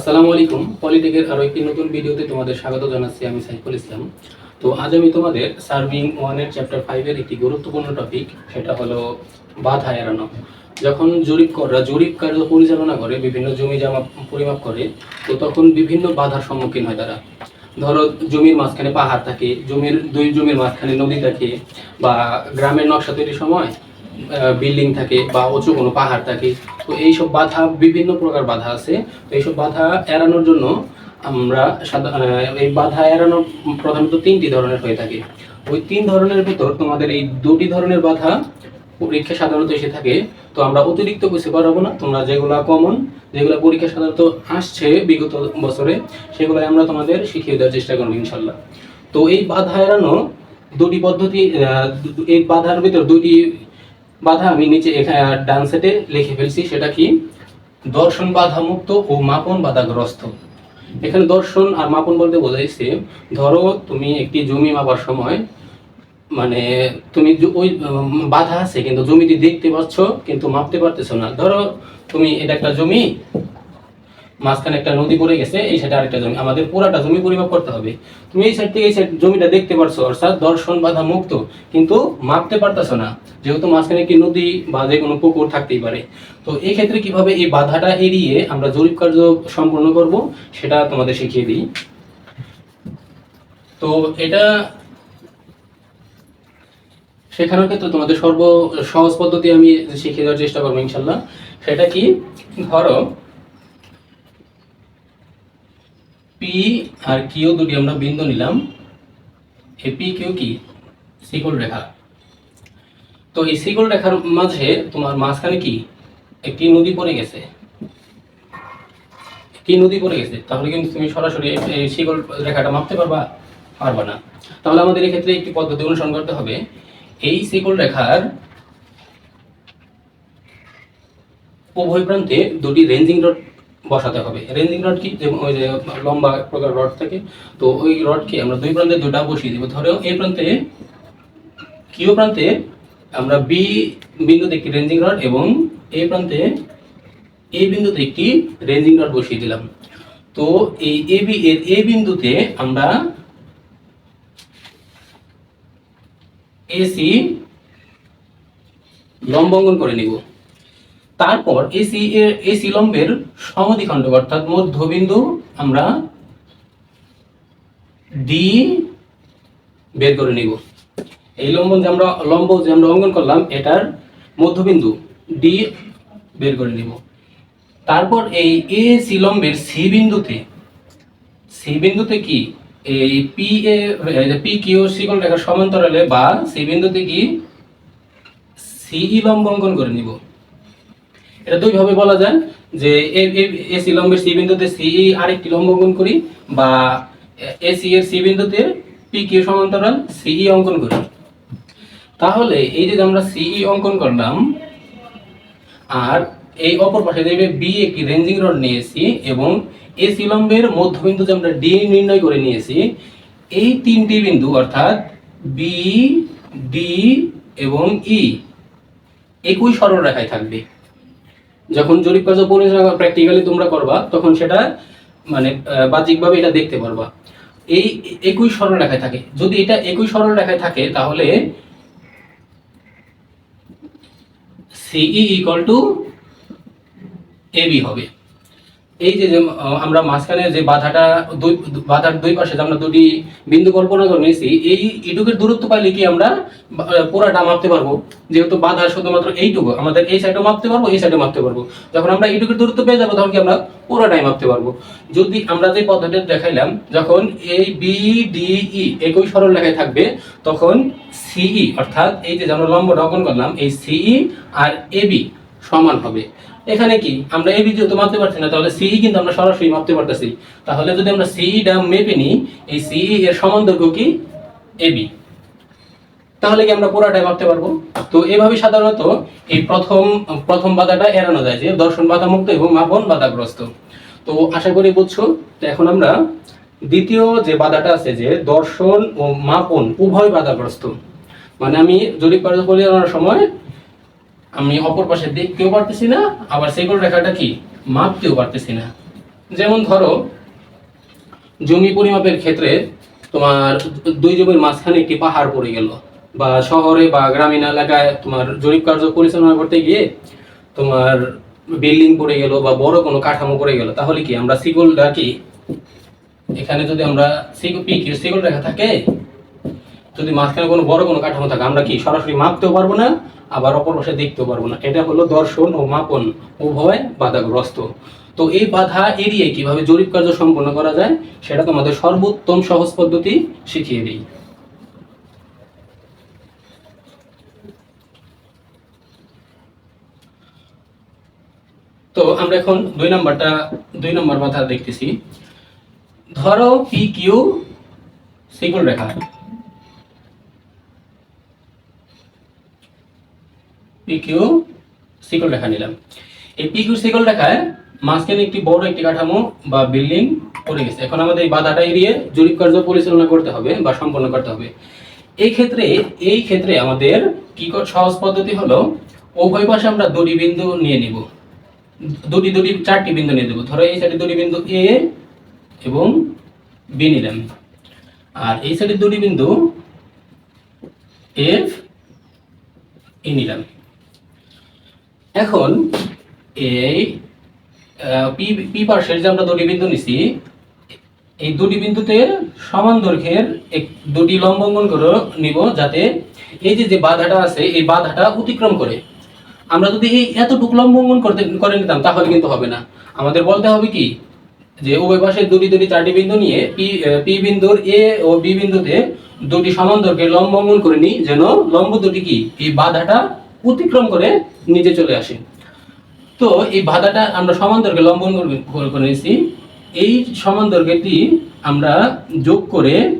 আসসালামু আলাইকুম। পলিটেকের আরও একটি নতুন ভিডিওতে তোমাদের স্বাগত জানাচ্ছি আমি সাইফুল ইসলাম। তো আজ আমি তোমাদের সার্ভিং ওয়ানের চ্যাপ্টার ফাইভের একটি গুরুত্বপূর্ণ টপিক সেটা হলো বাধা এড়ানো। যখন জরিপ করা জরিপ কার্য পরিচালনা করে, বিভিন্ন জমি জামা পরিমাপ করে, তো তখন বিভিন্ন বাধার সম্মুখীন হয় তারা। ধরো, জমির মাঝখানে পাহাড় থাকে, জমির দুই জমির মাঝখানে নদী থাকে, বা গ্রামের নকশা তৈরির সময় বিল্ডিং থাকে বা উঁচু কোনো পাহাড় থাকে। তো এইসব বাধা, বিভিন্ন প্রকার বাধা আছে। তো এইসব বাধা এড়ানোর জন্য আমরা এই বাধা এড়ানো প্রধানত তিনটি ধরনের হয়ে থাকে। ওই তিন ধরনের ভিতর তোমাদের এই দুটি ধরনের বাধা পরীক্ষা সাধারণত এসে থাকে। তো আমরা অতিরিক্ত কিছু করাবো না। তোমরা যেগুলা কমন যেগুলো পরীক্ষা সাধারণত আসছে বিগত বছরে সেগুলো আমরা তোমাদের শিখিয়ে দেওয়ার চেষ্টা করব ইনশাল্লাহ। তো এই বাধা এড়ানো দুটি পদ্ধতি এই বাধার ভিতর দুটি বাধা আমি নিচে এখানে ডান সেটে লিখে ফেলছি, সেটা কি? দর্শন বাধা মুক্ত ও মাপন বাধাগ্রস্ত। এখানে দর্শন আর মাপন বলতে বোঝাইছে ধরো তুমি একটি জমি মাপার সময় মানে তুমি ওই বাধা আছে, কিন্তু জমিটি দেখতে পাচ্ছ, কিন্তু মাপতে পারতেছো না। ধরো তুমি এটা একটা জমি মাঝখানে একটা নদী পড়ে গেছে, এই সাইডে আরেকটা জমি। আমাদের পুরাটা জমি পরিমাপ করতে হবে। তুমি এই সাইড থেকে এই সাইড জমিটা দেখতে পারছ, অর্থাৎ দর্শন বাধা মুক্ত, কিন্তু মাপতে পারতেছো না, যেহেতু মাঝখানে একটি নদী বা যে কোনো পুকুর থাকতেই পারে। তো এই ক্ষেত্রে কীভাবে এই বাধাটা এড়িয়ে আমরা জরিপ কার্য সম্পন্ন করব, সেটা তোমাদের শিখিয়ে দিই। তো এটা শেখানোর ক্ষেত্রে তোমাদের সর্ব সহজ পদ্ধতি আমি শিখিয়ে দেওয়ার চেষ্টা করব ইনশাল্লাহ। সেটা কি? ধরো পি আর কিউ দুটি আমরা বিন্দু নিলাম। এই পি কিউ কি? শিকল রেখা। তো এই শিকল রেখার মাঝে তোমার মাঝখানে কি? একটি নদী পড়ে গেছে। একটি নদী পড়ে গেছে। তাহলে কিন্তু তুমি সরাসরি শিকল রেখাটা মাপতে পারবা পারবা না। তাহলে আমাদের এক্ষেত্রে একটি পদ্ধতি অনুসরণ করতে হবে। এই শিকল রেখার উভয় প্রান্তে দুটি রেঞ্জিং রড বসাতে হবে। রেঞ্জিং রড কি? যেমন ওই যে লম্বা প্রকার রড থাকে, তো ওই রডকে আমরা দুই প্রান্তে দুটা বসিয়ে দেবো। ধরো এই প্রান্তে, কিউ প্রান্তে আমরা বি বিন্দুতে একটি রেঞ্জিং রড এবং এই প্রান্তে এই বিন্দুতে একটি রেঞ্জিং রড বসিয়ে দিলাম। তো এই এ বি, এর এ বিন্দুতে আমরা এসি লম্ব অঙ্কন করে নিব। তারপর এসি এর এসি লম্বের সমদ্বিখণ্ড, অর্থাৎ মধ্যবিন্দু, আমরা ডি বের করে নিব। এই লম্ব যে আমরা, লম্ব যে আমরা অঙ্কন করলাম, এটার মধ্যবিন্দু ডি বের করে নিব। তারপর এই এ সি লম্বের সি বিন্দুতে সি বিন্দুতে কি? এই পি এ পি কিউ শিকল রেখার সমান্তরালে বা সি বিন্দুতে কি? সিই লম্ব অঙ্কন করে নিব। এটা দুইভাবে বলা যায় যে এসি লম্বের সি বিন্দুতে সিই আরেকটি লম্ব অঙ্কন করি বা এসি এর সি বিন্দুতে পি কিউ সমান্তরাল সিই অঙ্কন করি। তাহলে এই যে আমরা সিই অঙ্কন করলাম, আর এই অপর পাশে দেখবে বি একটি রেঞ্জিং রড নিয়েছি এবং এসি লম্বের মধ্যবিন্দু যে আমরা ডি নির্ণয় করে নিয়েছি। এই তিনটি বিন্দু অর্থাৎ বি, ডি এবং ই একই সরল রেখায় থাকবে। যখন জরিপ কাজ পরিচালনা প্র্যাকটিক্যালি তোমরা করবা, তখন সেটা মানে বাহ্যিকভাবে এটা দেখতে পারবা। এই একই সরল রেখায় থাকে। যদি এটা একই সরল রেখায় থাকে, তাহলে সিই ইকুয়াল টু এবি হবে। এই যে আমরা মাঝখানে যে বাধাটা দুই, বাধার দুই পাশে যে আমরা দুটি বিন্দু কল্পনা করে নিয়েছি, এই ইটুকের দূরত্ব পাইলে কি আমরা পুরাটা মাপতে পারব? যেহেতু বাধা শুধুমাত্র এইটুকু, আমাদের এই সাইডে মাপতে পারব, এই সাইডে মাপতে পারব। যখন আমরা এইটুকুর দূরত্ব পেয়ে যাব, তখন কি আমরা পুরোটাই মাপতে পারব? যদি আমরা যে পদ্ধতিটা দেখাইলাম, যখন এই বি ডি ই একই সরল রেখায় থাকবে, তখন সিই অর্থাৎ এই যে আমরা লম্ব অঙ্কন করলাম, এই সিই আর এবি সমান হবে। এখানে কি? আমরা এবি যেহেতু মাপতে পারছি না, তাহলে সিই কিন্তু আমরা সরাসরি মাপতে পারতেছি। তাহলে যদি আমরা সিই টা মেপে নিই, এই সিই এর সমান দৈর্ঘ্য কি এবি তাহলে কি আমরা পুরাটাই মাপতে পারব? তো এভাবে সাধারণত এই প্রথম প্রথম বাধাটা এড়ানো যায় যে দর্শন বাধা মুক্ত এবং মাপন বাধাগ্রস্ত। তো আশা করি বুঝছ? তো এখন আমরা দ্বিতীয় যে বাধাটা আছে যে দর্শন ও মাপন উভয় বাধাগ্রস্ত। মানে আমি জরিপ পরিচালনার সময় আমি অপর পাশে দেখতেও পারতেছি না, আবার সেগুলো রেখাটা কি? মাপতেও পারতেছি না। যেমন ধরো, জমি পরিমাপের ক্ষেত্রে তোমার দুই জমির মাঝখানে একটি পাহাড় পড়ে গেল, বা শহরে বা গ্রামীণ এলাকায় তোমার জরিপ কার্য পরিচালনা করতে গিয়ে তোমার বিল্ডিং পড়ে গেল বা বড় কোনো কাঠামো পড়ে গেল, তাহলে কি আমরা সিগলটা কি? এখানে যদি আমরা সিগল রেখা থাকে? যদি মাঝখানে কোনো বড় কোনো কাঠামো থাকে, আমরা কি সরাসরি মাপতেও পারব না, আবার অপর পাশে দেখতেও পারব না? এটা হলো দর্শন ও মাপন। উভয় বাধাগ্রস্ত। তো এই বাধা এড়িয়ে কীভাবে জরিপ কার্য সম্পন্ন করা যায়, সেটা তোমাদের সর্বোত্তম সহজ পদ্ধতি শিখিয়ে দিই। তো আমরা এখন দুই নাম্বারটা, দুই নম্বর বাধা দেখতেছি। ধরো পি কিউ সিকুল রেখা। পি সিকল রেখা নিলাম। এই পি সিকল রেখায় মাঝখানে একটি বড় একটি কাঠামো বা বিল্ডিং পড়ে গেছে। এখন আমাদের এই বাধাটা এড়িয়ে জরিপ কার্য পরিচালনা করতে হবে বা সম্পন্ন করতে হবে। এই ক্ষেত্রে এই ক্ষেত্রে আমাদের কি সহজ পদ্ধতি হলো, উভয় পাশে আমরা দুটি বিন্দু নিয়ে নিব। দুটি দুটি, চারটি বিন্দু নিয়ে দেবো। ধরো এই সাইডে দুটি বিন্দু এ এবং বি নিলাম। আর এই সাইডে দুটি বিন্দু এফ ই নিলাম। এখন এই পি পি পার্শ্বের যে আমরা দুটি বিন্দু নিছি, এই দুটি বিন্দুতে সমান দৈর্ঘ্যের এক- দুটি লম্ব অঙ্কন করে নিব যাতে এই যে যে বাধাটা আছে, এই বাধাটা অতিক্রম করে। আমরা যদি এই এতটুকু লম্ব অঙ্কন করতে, করে নিতাম, তাহলে কিন্তু হবে না। আমাদের বলতে হবে কি? যে উভয় পাশে দুটি দুটি, চারটি বিন্দু নিয়ে পি পি বিন্দুর এ ও বি বিন্দুতে দুটি সমান দৈর্ঘ্যের লম্ব অঙ্কন করে নিই, যেন লম্ব দুটি কি? এই বাধাটা অতিক্রম করে নিচে চলে আসে। তো এই বাধাটা আমরা সমান দৈর্ঘ্যে লম্ব করে- নিয়েছি। এই সমান দৈর্ঘ্যটি আমরা যোগ করে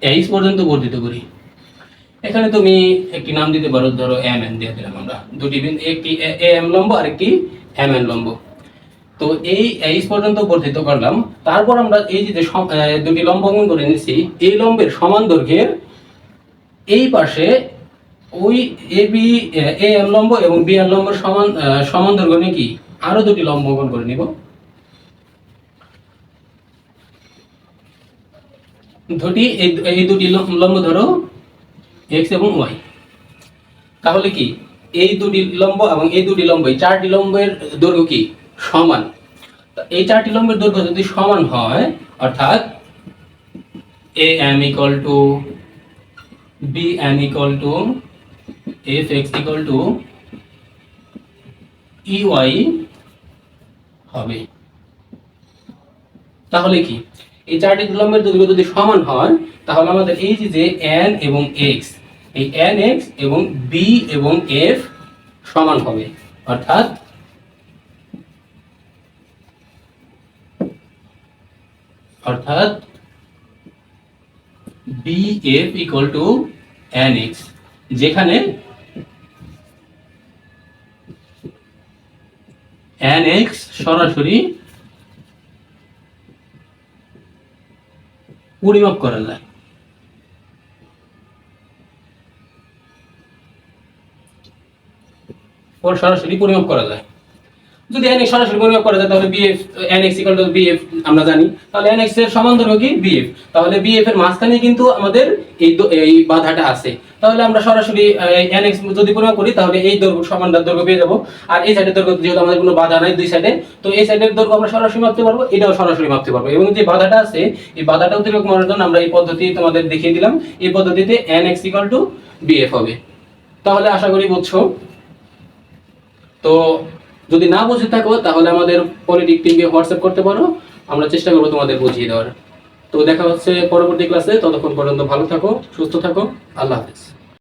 এইচ পর্যন্ত বর্ধিত করি। এখানে তুমি একটি নাম দিতে পারো, ধরো এম এন দিয়ে দিলাম আমরা। দুটি বিন্দু একটি এ এম লম্ব আর একটি এম এন লম্ব। তো এই এইচ পর্যন্ত বর্ধিত করলাম। তারপর আমরা এই যে দুটি লম্ব অঙ্কন করে নিয়েছি, এই লম্বের সমান দৈর্ঘ্যের এই পাশে ওই এ বি এ এম লম্ব এবং বি এম লম্ব সমান সমান দৈর্ঘ্য নিয়ে কি? আরও দুটি লম্ব অঙ্কন করে নিব। দুটি, এই দুটি লম- লম্ব ধরো এক্স এবং ওয়াই তাহলে কি? এই দুটি লম্ব এবং এই দুটি লম্ব, এই চারটি লম্বের দৈর্ঘ্য কি? সমান। এই চারটি লম্বের দৈর্ঘ্য যদি সমান হয়, অর্থাৎ A M equal to B M to X equal to E Y হবে। তাহলে কি? এই চারটি লম্বের দৈর্ঘ্য যদি সমান হয়, তাহলে আমাদের এই যে এন এবং এক্স এই এন এক্স এবং বি এবং এফ সমান হবে। অর্থাৎ অর্থাৎ ইকুয়াল টু এন এক্স যেখানে এন এক্স সরাসরি পরিমাপ করা যায় সরাসরি পরিমাপ করা যায় যদি এন এক্স সরাসরি পরিমাপ করা যায় তাহলে BF N X equal to BF আমরা জানি। তাহলে এন এক্সের সমান দৈর্ঘ্য কি বিএফ তাহলে বিএফ এর মাঝখানে কিন্তু আমাদের এই এই বাধাটা আছে। তাহলে আমরা সরাসরি এন এক্স যদি পরিমাপ করি, তাহলে এই দৈর্ঘ্য সমান দৈর্ঘ্য পেয়ে যাব। আর এই সাইডের দৈর্ঘ্য যেহেতু আমাদের কোনো বাধা নাই দুই সাইডে তো এই সাইডের দৈর্ঘ্য আমরা সরাসরি মাপতে পারব, এটাও সরাসরি মাপতে পারব। এবং যে বাধাটা আছে, এই বাধাটা অতিরিক্ত করার জন্য আমরা এই পদ্ধতি তোমাদের দেখিয়ে দিলাম। এই পদ্ধতিতে N X equal to BF হবে। তাহলে আশা করি বুঝছ। তো যদি না বুঝে থাকো, তাহলে আমাদের পলিটিক টিমকে হোয়াটসঅ্যাপ করতে পারো। আমরা চেষ্টা করব তোমাদের বুঝিয়ে দেওয়ার। তো দেখা হচ্ছে পরবর্তী ক্লাসে ততক্ষণ পর্যন্ত ভালো থাকো, সুস্থ থাকো। আল্লাহ হাফেজ।